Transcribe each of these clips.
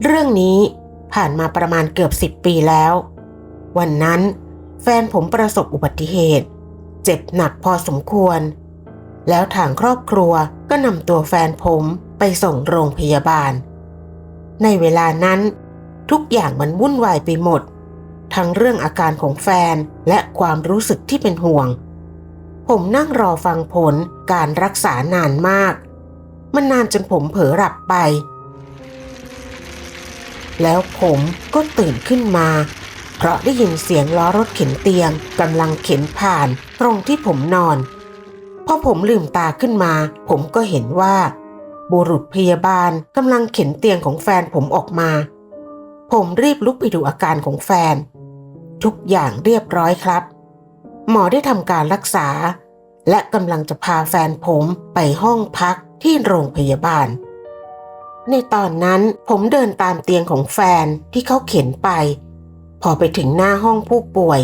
เรื่องนี้ผ่านมาประมาณเกือบสิบปีแล้ว วันนั้นแฟนผมประสบอุบัติเหตุ เจ็บหนักพอสมควร แล้วทางครอบครัวก็นำตัวแฟนผมไปส่งโรงพยาบาล ในเวลานั้น ทุกอย่างมันวุ่นวายไปหมด ทั้งเรื่องอาการของแฟนและความรู้สึกที่เป็นห่วง ผมนั่งรอฟังผลการรักษานานมาก มันนานจนผมเผลอหลับไป แล้วผมก็ตื่นขึ้นมา เพราะได้ยินเสียงล้อรถเข็นเตียงกำลังเข็นผ่านตรงที่ผมนอน พอผมลืมตาขึ้นมา ผมก็เห็นว่า บุรุษพยาบาลกำลังเข็นเตียงของแฟนผมออกมา ผมรีบลุกไปดูอาการของแฟน ทุกอย่างเรียบร้อยครับ หมอได้ทำการรักษา และกำลังจะพาแฟนผมไปห้องพักที่โรงพยาบาล ในตอนนั้นผมเดินตามเตียงของแฟนที่เขาเข็นไป พอไปถึงหน้าห้องผู้ป่วย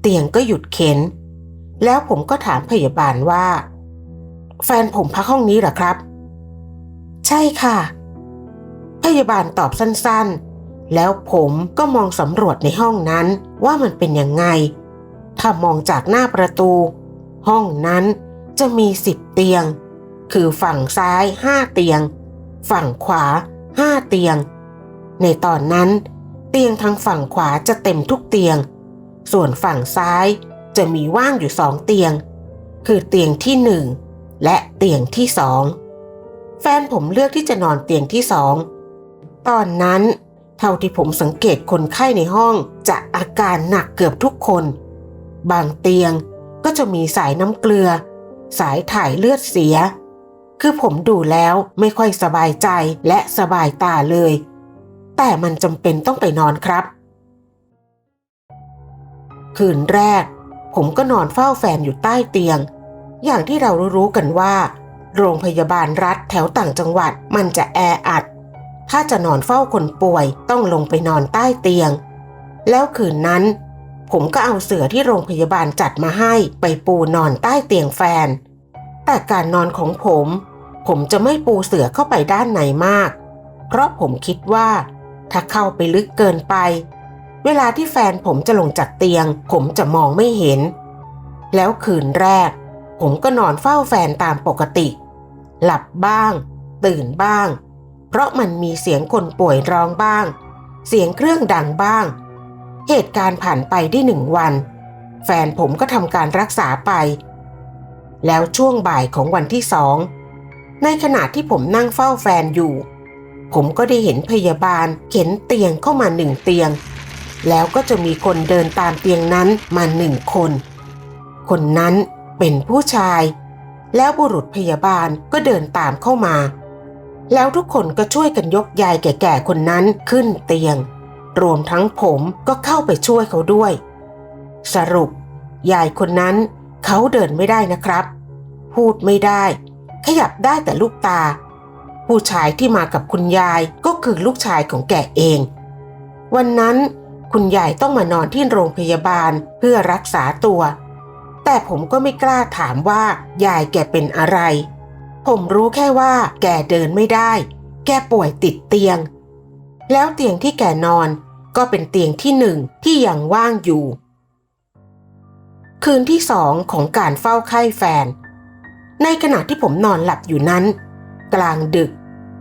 เตียงก็หยุดเข็น แล้วผมก็ถามพยาบาลว่า แฟนผมพักห้องนี้เหรอครับ ใช่ค่ะ พยาบาลตอบสั้นๆ แล้วผมก็มองสำรวจในห้องนั้นว่ามันเป็นยังไง ถ้ามองจากหน้าประตู ห้องนั้นจะมีสิบเตียง คือฝั่งซ้ายห้าเตียง ฝั่งขวาห้าเตียง ในตอนนั้นเตียงทางฝั่งขวาจะเต็มทุกเตียง ส่วนฝั่งซ้ายจะมีว่างอยู่สองเตียง คือเตียงที่หนึ่งและเตียงที่สอง แฟนผมเลือกที่จะนอนเตียงที่สอง ตอนนั้น เท่าที่ผมสังเกตคนไข้ในห้องจะอาการหนักเกือบทุกคน บางเตียงก็จะมีสายน้ำเกลือ สายถ่ายเลือดเสีย คือผมดูแล้วไม่ค่อยสบายใจและสบายตาเลย แต่มันจำเป็นต้องไปนอนครับ คืนแรก ผมก็นอนเฝ้าแฟนอยู่ใต้เตียง อย่างที่เรารู้กันว่า โรงพยาบาลรัฐแถวต่างจังหวัดมันจะแออัด ถ้าจะนอนเฝ้าคนป่วยต้องลงไปนอนใต้เตียง แล้วคืนนั้น ผมก็เอาเสื่อที่โรงพยาบาลจัดมาให้ไปปูนอนใต้เตียงแฟนแต่การนอนของผม ผมจะไม่ปูเสือเข้าไปด้านในมาก เพราะผมคิดว่า ถ้าเข้าไปลึกเกินไป เวลาที่แฟนผมจะลงจากเตียง ผมจะมองไม่เห็น แล้วคืนแรก ผมก็นอนเฝ้าแฟนตามปกติ หลับบ้าง ตื่นบ้าง เพราะมันมีเสียงคนป่วยร้องบ้าง เสียงเครื่องดังบ้าง เหตุการณ์ผ่านไปได้หนึ่งวัน แฟนผมก็ทำการรักษาไป แล้วช่วงบ่ายของวันที่สอง ในขณะที่ผมนั่งเฝ้าแฟนอยู่ ผมก็ได้เห็นพยาบาลเข็นเตียงเข้ามาหนึ่งเตียง แล้วก็จะมีคนเดินตามเตียงนั้นมาหนึ่งคน คนนั้นเป็นผู้ชาย แล้วบุรุษพยาบาลก็เดินตามเข้ามา แล้วทุกคนก็ช่วยกันยกยายแก่ๆคนนั้นขึ้นเตียง รวมทั้งผมก็เข้าไปช่วยเขาด้วย สรุป ยายคนนั้นเขาเดินไม่ได้นะครับ พูดไม่ได้ ขยับได้แต่ลูกตา ผู้ชายที่มากับคุณยายก็คือลูกชายของแกเอง วันนั้นคุณยายต้องมานอนที่โรงพยาบาลเพื่อรักษาตัว แต่ผมก็ไม่กล้าถามว่ายายแกเป็นอะไร ผมรู้แค่ว่า แกเดินไม่ได้ แกป่วยติดเตียง แล้วเตียงที่แกนอนก็เป็นเตียงที่หนึ่งที่ยังว่างอยู่ คืนที่สองของการเฝ้าไข้แฟน ในขณะที่ผมนอนหลับอยู่นั้น กลางดึก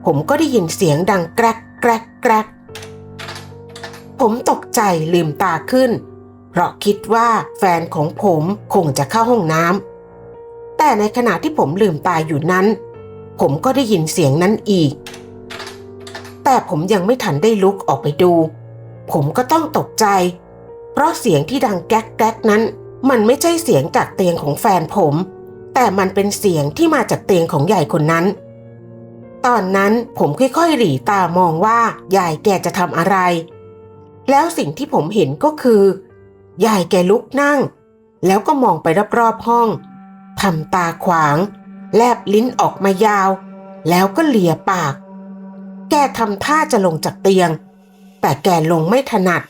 ผมก็ได้ยินเสียงดังแกรกแกรกแกรกผมตกใจลืมตาขึ้น เพราะคิดว่าแฟนของผมคงจะเข้าห้องน้ำแต่ในขณะที่ผมลืมตาอยู่นั้น ผมก็ได้ยินเสียงนั้นอีก แต่ผมยังไม่ทันได้ลุกออกไปดู ผมก็ต้องตกใจ เพราะเสียงที่ดังแก๊กแก๊กนั้น มันไม่ใช่เสียงจากเตียงของแฟนผม แต่มันเป็นเสียงที่มาจากเตียงของยายคนนั้น ตอนนั้นผมค่อยๆหลีตามองว่ายายแกจะทำอะไร แล้วสิ่งที่ผมเห็นก็คือยายแกลุกนั่ง แล้วก็มองไปรอบๆห้องทำตาขวาง แลบลิ้นออกมายาว แล้วก็เลียปาก แกทำท่าจะลงจากเตียง แต่แกลงไม่ถนัด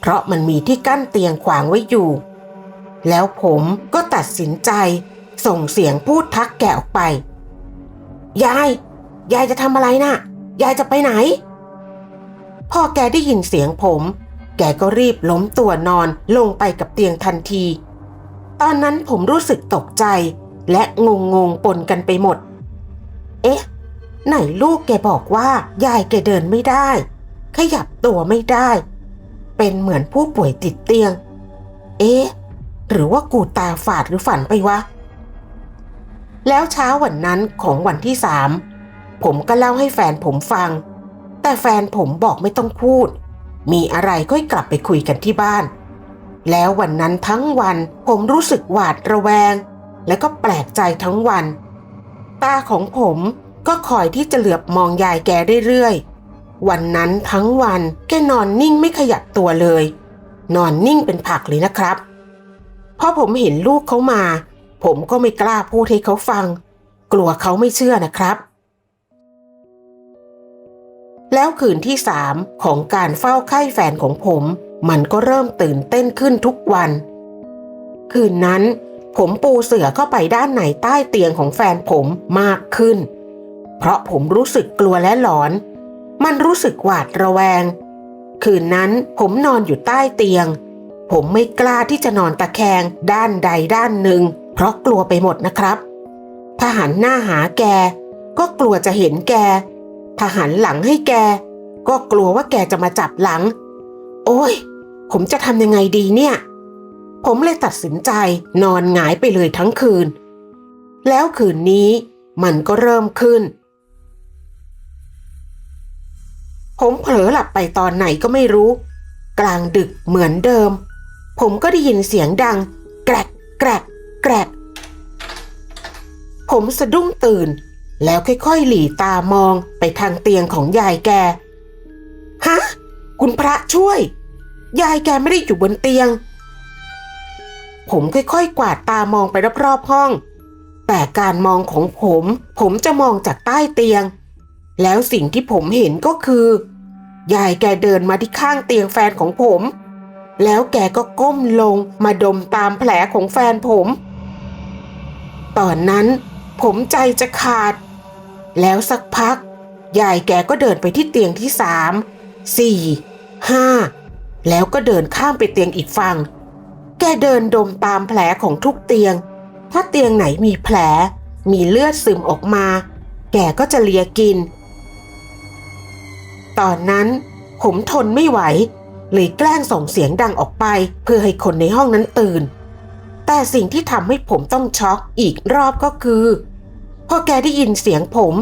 เพราะมันมีที่กั้นเตียงขวางไว้อยู่ แล้วผมก็ตัดสินใจ ส่งเสียงพูดทักแกออกไป ยาย ยายจะทำอะไรนะ่ะ ยายจะไปไหน พ่อแกได้ยินเสียงผม แกก็รีบล้มตัวนอนลงไปกับเตียงทันที ตอนนั้นผมรู้สึกตกใจและงงงๆปนกันไปหมด เอ๊ะ ไหนลูกแกบอกว่า ยายแกเดินไม่ได้ ขยับตัวไม่ได้ เป็นเหมือนผู้ป่วยติดเตียง เอ๊ะ หรือว่ากูตาฝาดหรือฝันไปวะ แล้วเช้าวันนั้นของวันที่สามผมก็เล่าให้แฟนผมฟัง แต่แฟนผมบอกไม่ต้องพูด มีอะไรก็กลับไปคุยกันที่บ้าน แล้ววันนั้นทั้งวันผมรู้สึกหวาดระแวง และก็แปลกใจทั้งวัน ตาของผมก็คอยที่จะเหลือบมองยายแกเรื่อยๆ วันนั้นทั้งวันแกนอนนิ่งไม่ขยับตัวเลย นอนนิ่งเป็นผักเลยนะครับ พอผมเห็นลูกเขามา ผมก็ไม่กล้าพูดให้เขาฟัง กลัวเขาไม่เชื่อนะครับ แล้วคืนที่สามของการเฝ้าไข้แฟนของผม มันก็เริ่มตื่นเต้นขึ้นทุกวัน คืนนั้น ผมปูเสื่อเข้าไปด้านในใต้เตียงของแฟนผมมากขึ้น เพราะผมรู้สึกกลัวและหลอน มันรู้สึกหวาดระแวง คืนนั้นผมนอนอยู่ใต้เตียงผมไม่กล้าที่จะนอนตะแคงด้านใดด้านหนึ่ง เพราะกลัวไปหมดนะครับถ้าหันหน้าหาแก ก็กลัวจะเห็นแกถ้าหันหลังให้แก ก็กลัวว่าแกจะมาจับหลัง โอ้ย ผมจะทำยังไงดีเนี่ย ผมเลยตัดสินใจนอนหงายไปเลยทั้งคืน แล้วคืนนี้มันก็เริ่มขึ้น ผมเผลอหลับไปตอนไหนก็ไม่รู้ กลางดึกเหมือนเดิม ผมก็ได้ยินเสียงดัง แกรกแกรก ผมสะดุ้งตื่น แล้วค่อยๆ หลีตามองไปทางเตียงของยายแก ฮะ คุณพระช่วย ยายแกไม่ได้อยู่บนเตียง ผมค่อยๆ กวาดตามองไปรอบๆห้อง แต่การมองของผม ผมจะมองจากใต้เตียง แล้วสิ่งที่ผมเห็นก็คือ ยายแกเดินมาที่ข้างเตียงแฟนของผม แล้วแกก็ก้มลงมาดมตามแผลของแฟนผมตอนนั้น ผมใจจะขาด แล้วสักพัก ยายแกก็เดินไปที่เตียงที่สามสี่ห้าแล้วก็เดินข้ามไปเตียงอีกฝั่ง แกเดินดมตามแผลของทุกเตียง ถ้าเตียงไหนมีแผล มีเลือดซึมออกมา แกก็จะเลียกิน ตอนนั้นผมทนไม่ไหว เลยแกล้งส่งเสียงดังออกไป เพื่อให้คนในห้องนั้นตื่น แต่สิ่งที่ทำให้ผมต้องช็อกอีกรอบก็คือ พอแกได้ยินเสียงผม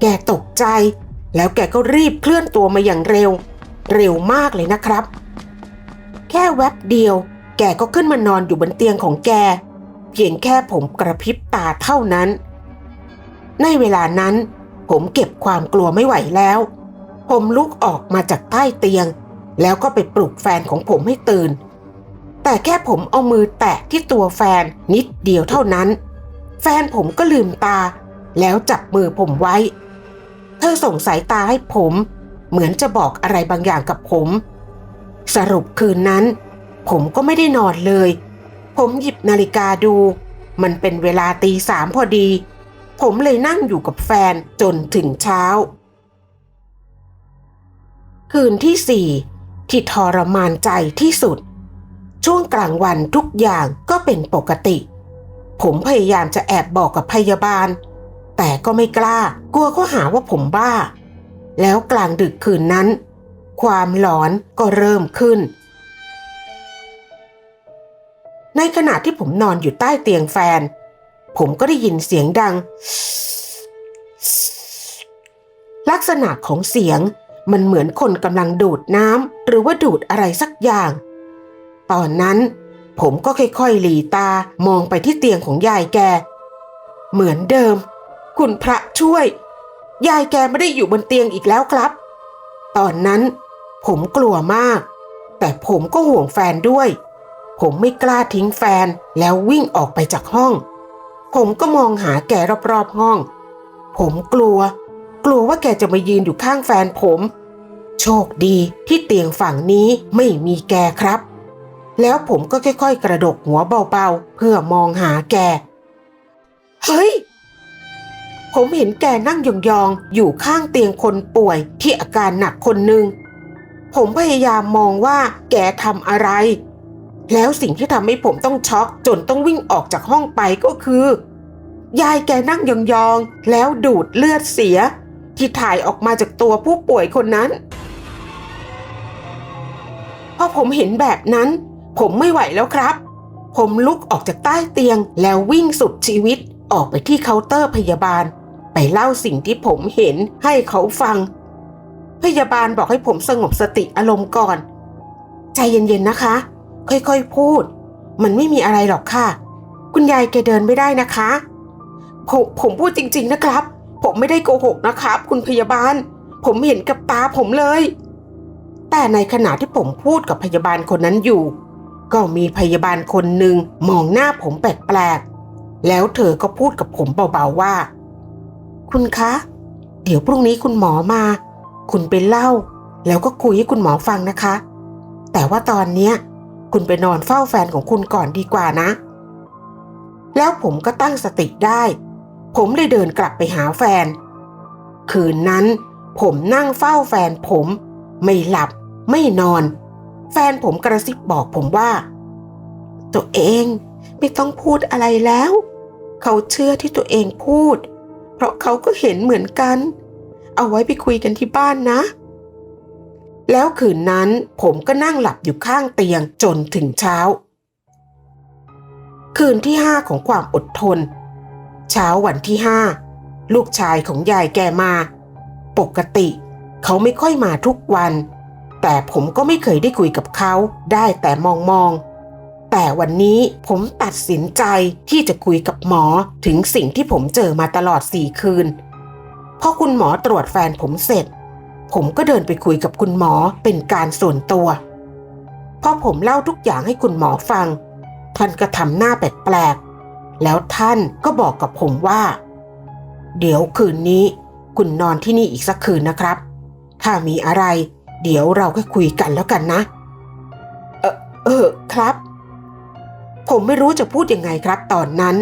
แกตกใจ แล้วแกก็รีบเคลื่อนตัวมาอย่างเร็ว เร็วมากเลยนะครับ แค่แวบเดียว แกก็ขึ้นมานอนอยู่บนเตียงของแก เพียงแค่ผมกระพริบตาเท่านั้น ในเวลานั้น ผมเก็บความกลัวไม่ไหวแล้ว ผมลุกออกมาจากใต้เตียง แล้วก็ไปปลุกแฟนของผมให้ตื่น แต่แค่ผมเอามือแตะที่ตัวแฟนนิดเดียวเท่านั้น แฟนผมก็ลืมตา แล้วจับมือผมไว้ เธอส่งสายตาให้ผม เหมือนจะบอกอะไรบางอย่างกับผม สรุปคืนนั้น ผมก็ไม่ได้นอนเลย ผมหยิบนาฬิกาดู มันเป็นเวลาตีสามพอดี ผมเลยนั่งอยู่กับแฟนจนถึงเช้า คืนที่สี่ที่ทรมานใจที่สุด ช่วงกลางวันทุกอย่างก็เป็นปกติ ผมพยายามจะแอบบอกกับพยาบาล แต่ก็ไม่กล้า กลัวเขาหาว่าผมบ้า แล้วกลางดึกคืนนั้น ความหลอนก็เริ่มขึ้น ในขณะที่ผมนอนอยู่ใต้เตียงแฟน ผมก็ได้ยินเสียงดัง ลักษณะของเสียงมันเหมือนคนกำลังดูดน้ำหรือว่าดูดอะไรสักอย่าง ตอนนั้นผมก็ค่อยๆหลีตามองไปที่เตียงของยายแก เหมือนเดิม คุณพระช่วย ยายแกไม่ได้อยู่บนเตียงอีกแล้วครับ ตอนนั้นผมกลัวมาก แต่ผมก็ห่วงแฟนด้วย ผมไม่กล้าทิ้งแฟนแล้ววิ่งออกไปจากห้อง ผมก็มองหาแกรอบๆห้อง ผมกลัว กลัวว่าแกจะมายืนอยู่ข้างแฟนผม โชคดีที่เตียงฝั่งนี้ไม่มีแกครับ แล้วผมก็ค่อยๆ กระดกหัวเบาๆ เพื่อมองหาแก เฮ้ย ผมเห็นแกนั่งยองๆ อยู่ข้างเตียงคนป่วยที่อาการหนักคนหนึ่ง ผมพยายามมองว่าแกทำอะไร แล้วสิ่งที่ทำให้ผมต้องช็อกจนต้องวิ่งออกจากห้องไปก็คือ ยายแกนั่งยองๆ แล้วดูดเลือดเสีย ที่ถ่ายออกมาจากตัวผู้ป่วยคนนั้นพอผมเห็นแบบนั้น ผมไม่ไหวแล้วครับ ผมลุกออกจากใต้เตียงแล้ววิ่งสุดชีวิตออกไปที่เคาน์เตอร์พยาบาล ไปเล่าสิ่งที่ผมเห็นให้เขาฟัง พยาบาลบอกให้ผมสงบสติอารมณ์ก่อน ใจเย็นๆนะคะ ค่อยๆพูด มันไม่มีอะไรหรอกค่ะ คุณยายแกเดินไม่ได้นะคะผมผมพูดจริง ๆนะครับ ผมไม่ได้โกหกนะครับ คุณพยาบาล ผมเห็นกับตาผมเลย แต่ในขณะที่ผมพูดกับพยาบาลคนนั้นอยู่ ก็มีพยาบาลคนหนึ่งมองหน้าผมแปลกๆ แล้วเธอก็พูดกับผมเบาๆว่า คุณคะ เดี๋ยวพรุ่งนี้คุณหมอมา คุณไปเล่า แล้วก็คุยให้คุณหมอฟังนะคะ แต่ว่าตอนเนี้ยคุณไปนอนเฝ้าแฟนของคุณก่อนดีกว่านะ แล้วผมก็ตั้งสติได้ ผมเลยเดินกลับไปหาแฟน คืนนั้น ผมนั่งเฝ้าแฟนผม ไม่หลับไม่นอน แฟนผมกระซิบบอกผมว่า ตัวเองไม่ต้องพูดอะไรแล้ว เขาเชื่อที่ตัวเองพูด เพราะเขาก็เห็นเหมือนกัน เอาไว้ไปคุยกันที่บ้านนะ แล้วคืนนั้นผมก็นั่งหลับอยู่ข้างเตียงจนถึงเช้า คืนที่ห้าของความอดทน เช้าวันที่ห้าลูกชายของยายแกมา ปกติ เขาไม่ค่อยมาทุกวัน แต่ผมก็ไม่เคยได้คุยกับเขาได้แต่มองมอง แต่วันนี้ผมตัดสินใจที่จะคุยกับหมอถึงสิ่งที่ผมเจอมาตลอดสี่คืนพอคุณหมอตรวจแฟนผมเสร็จ ผมก็เดินไปคุยกับคุณหมอเป็นการส่วนตัว พอผมเล่าทุกอย่างให้คุณหมอฟัง ท่านก็ทำหน้าแปลกๆ แล้วท่านก็บอกกับผมว่า เดี๋ยวคืนนี้ คุณนอนที่นี่อีกสักคืนนะครับ ถ้ามีอะไร เดี๋ยวเราก็คุยกันแล้วกันนะ เออเออครับ ผมไม่รู้จะพูดยังไงครับตอนนั้น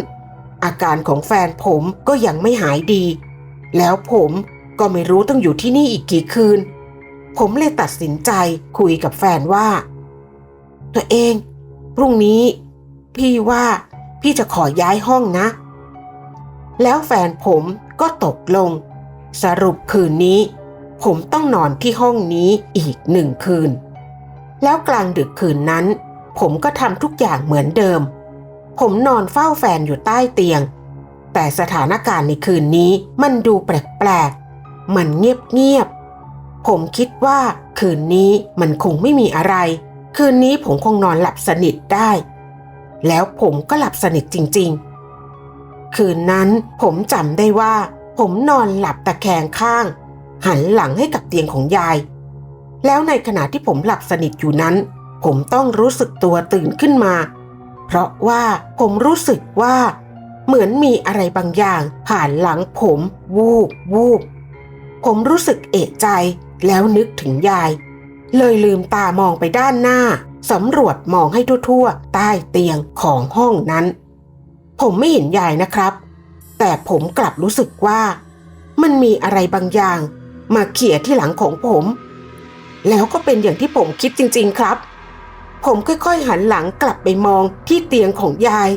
อาการของแฟนผมก็ยังไม่หายดี แล้วผมก็ไม่รู้ต้องอยู่ที่นี่อีกกี่คืน ผมเลยตัดสินใจคุยกับแฟนว่า ตัวเองพรุ่งนี้ พี่ว่าพี่จะขอย้ายห้องนะ แล้วแฟนผมก็ตกลง สรุปคืนนี้ ผมต้องนอนที่ห้องนี้อีกหนึ่งคืน แล้วกลางดึกคืนนั้น ผมก็ทำทุกอย่างเหมือนเดิม ผมนอนเฝ้าแฟนอยู่ใต้เตียง แต่สถานการณ์ในคืนนี้มันดูแปลกๆ มันเงียบๆ ผมคิดว่าคืนนี้มันคงไม่มีอะไร คืนนี้ผมคงนอนหลับสนิทได้ แล้วผมก็หลับสนิทจริง ๆ คืนนั้นผมจำได้ว่า ผมนอนหลับตะแคงข้าง หันหลังให้กับเตียงของยาย แล้วในขณะที่ผมหลับสนิทอยู่นั้น ผมต้องรู้สึกตัวตื่นขึ้นมา เพราะว่าผมรู้สึกว่า เหมือนมีอะไรบางอย่าง ผ่านหลังผม วูบวูบผมรู้สึกเอะใจแล้วนึกถึงยาย เลยลืมตามองไปด้านหน้าสำรวจมองให้ทั่วๆ ใต้เตียงของห้องนั้น ผมไม่เห็นยายนะครับ แต่ผมกลับรู้สึกว่า มันมีอะไรบางอย่าง มาเขี่ยที่หลังของผม แล้วก็เป็นอย่างที่ผมคิดจริง ๆครับ ผมค่อยๆหันหลังกลับไปมองที่เตียงของยาย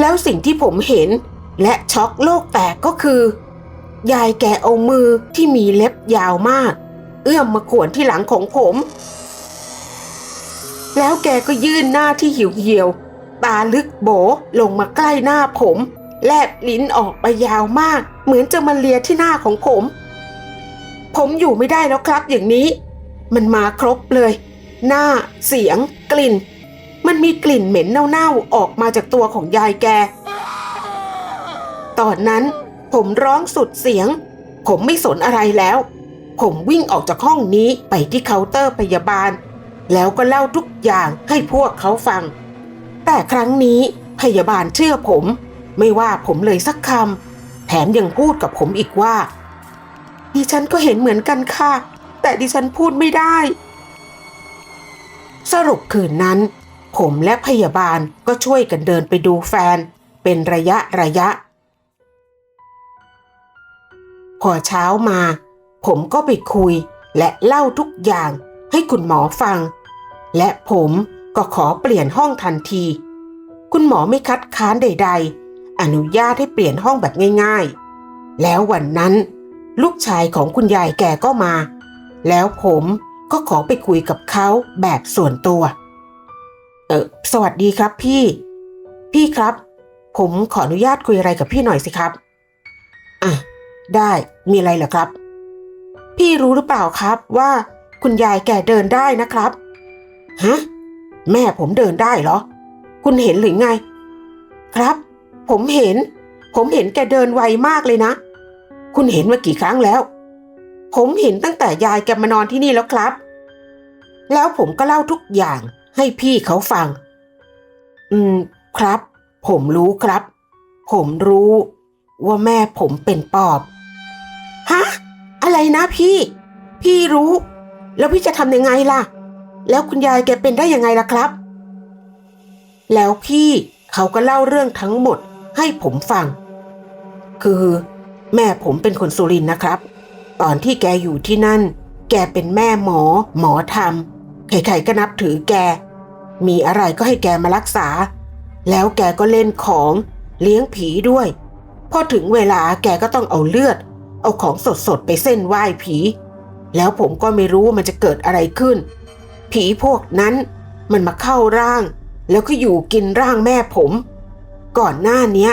แล้วสิ่งที่ผมเห็นและช็อกโลกแตกก็คือ ยายแกเอามือที่มีเล็บยาวมาก เอื้อมมาขวนที่หลังของผม แล้วแกก็ยื่นหน้าที่หิวเหี่ยว ตาลึกโบลงมาใกล้หน้าผม แลบลิ้นออกไปยาวมาก เหมือนจะมาเลียที่หน้าของผม ผมอยู่ไม่ได้แล้วครับอย่างนี้ มันมาครบเลย หน้า เสียง กลิ่น มันมีกลิ่นเหม็นเน่าๆออกมาจากตัวของยายแก ตอนนั้นผมร้องสุดเสียง ผมไม่สนอะไรแล้ว ผมวิ่งออกจากห้องนี้ไปที่เคาน์เตอร์พยาบาล แล้วก็เล่าทุกอย่างให้พวกเขาฟัง แต่ครั้งนี้พยาบาลเชื่อผม ไม่ว่าผมเลยสักคำแถมยังพูดกับผมอีกว่า ดิฉันก็เห็นเหมือนกันค่ะ แต่ดิฉันพูดไม่ได้ สรุปคืนนั้น ผมและพยาบาลก็ช่วยกันเดินไปดูแฟน เป็นระยะระยะ พอเช้ามา ผมก็ไปคุยและเล่าทุกอย่างให้คุณหมอฟัง และผมก็ขอเปลี่ยนห้องทันที คุณหมอไม่คัดค้านใด ๆ อนุญาตให้เปลี่ยนห้องแบบง่าย ๆ แล้ววันนั้น ลูกชายของคุณยายแกก็มา แล้วผมก็ขอไปคุยกับเขาแบบส่วนตัว เออสวัสดีครับพี่ พี่ครับ ผมขออนุญาตคุยอะไรกับพี่หน่อยสิครับ อะ ได้มีอะไรเหรอครับ พี่รู้หรือเปล่าครับว่าคุณยายแกเดินได้นะครับฮะแม่ผมเดินได้เหรอ คุณเห็นหรือไง ครับ ผมเห็น ผมเห็นแกเดินไวมากเลยนะ คุณเห็นมากี่ครั้งแล้ว ผมเห็นตั้งแต่ยายแกมานอนที่นี่แล้วครับ แล้วผมก็เล่าทุกอย่างให้พี่เขาฟัง อืมครับ ผมรู้ครับ ผมรู้ว่าแม่ผมเป็นปอบ ฮะ อะไรนะพี่ พี่รู้ แล้วพี่จะทำยังไงล่ะ แล้วคุณยายแกเป็นได้ยังไงล่ะครับ แล้วพี่เขาก็เล่าเรื่องทั้งหมดให้ผมฟัง คือ แม่ผมเป็นคนสุรินทร์นะครับ ตอนที่แกอยู่ที่นั่น แกเป็นแม่หมอ หมอธรรมใครๆก็นับถือแก มีอะไรก็ให้แกมารักษา แล้วแกก็เล่นของเลี้ยงผีด้วย พอถึงเวลาแกก็ต้องเอาเลือด เอาของสดๆไปเส้นไหว้ผี แล้วผมก็ไม่รู้ว่ามันจะเกิดอะไรขึ้น ผีพวกนั้นมันมาเข้าร่าง แล้วก็อยู่กินร่างแม่ผม ก่อนหน้านี้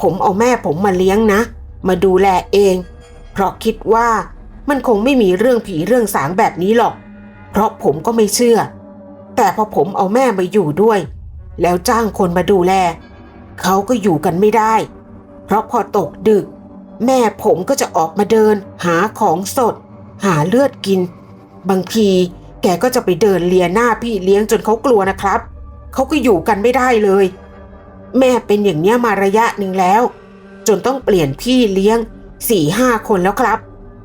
ผมเอาแม่ผมมาเลี้ยงนะ มาดูแลเอง เพราะคิดว่ามันคงไม่มีเรื่องผีเรื่องสางแบบนี้หรอก เพราะผมก็ไม่เชื่อ แต่พอผมเอาแม่มาอยู่ด้วย แล้วจ้างคนมาดูแล เขาก็อยู่กันไม่ได้ เพราะพอตกดึก แม่ผมก็จะออกมาเดิน หาของสด หาเลือดกิน บางทีแกก็จะไปเดินเลียหน้าพี่เลี้ยงจนเขากลัวนะครับ เขาก็อยู่กันไม่ได้เลย แม่เป็นอย่างเนี้ยมาระยะหนึ่งแล้ว จนต้องเปลี่ยนพี่เลี้ยงสี่ห้าคนแล้วครับ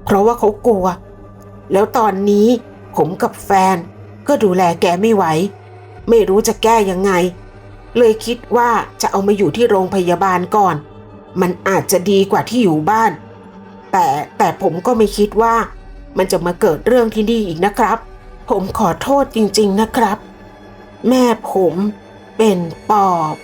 เพราะว่าเขากลัว แล้วตอนนี้ผมกับแฟนก็ดูแลแกไม่ไหว ไม่รู้จะแก้ยังไง เลยคิดว่าจะเอามาอยู่ที่โรงพยาบาลก่อน มันอาจจะดีกว่าที่อยู่บ้าน แต่แต่ผมก็ไม่คิดว่า มันจะมาเกิดเรื่องที่นี่อีกนะครับ ผมขอโทษจริง ๆนะครับ แม่ผมเป็นปอบ